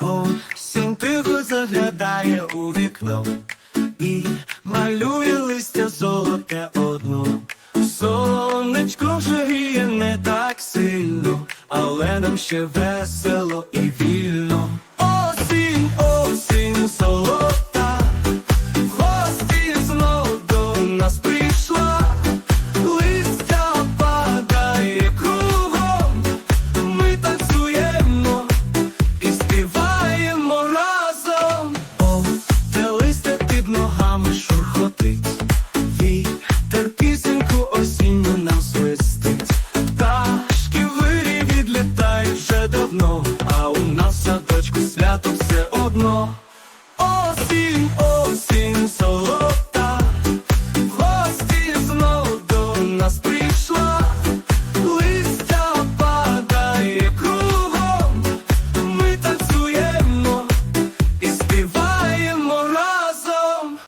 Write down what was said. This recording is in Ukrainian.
Осінь тихо заглядає у вікно і малює листя золоте одно. Сонечко вже гріє не так сильно, але нам ще весело і вільно. Ногами шурхотить, вітер пісеньку осінню нам свистить. Пташки вирі відлітають вже давно, а у нас садочку свято все одно. Осінь,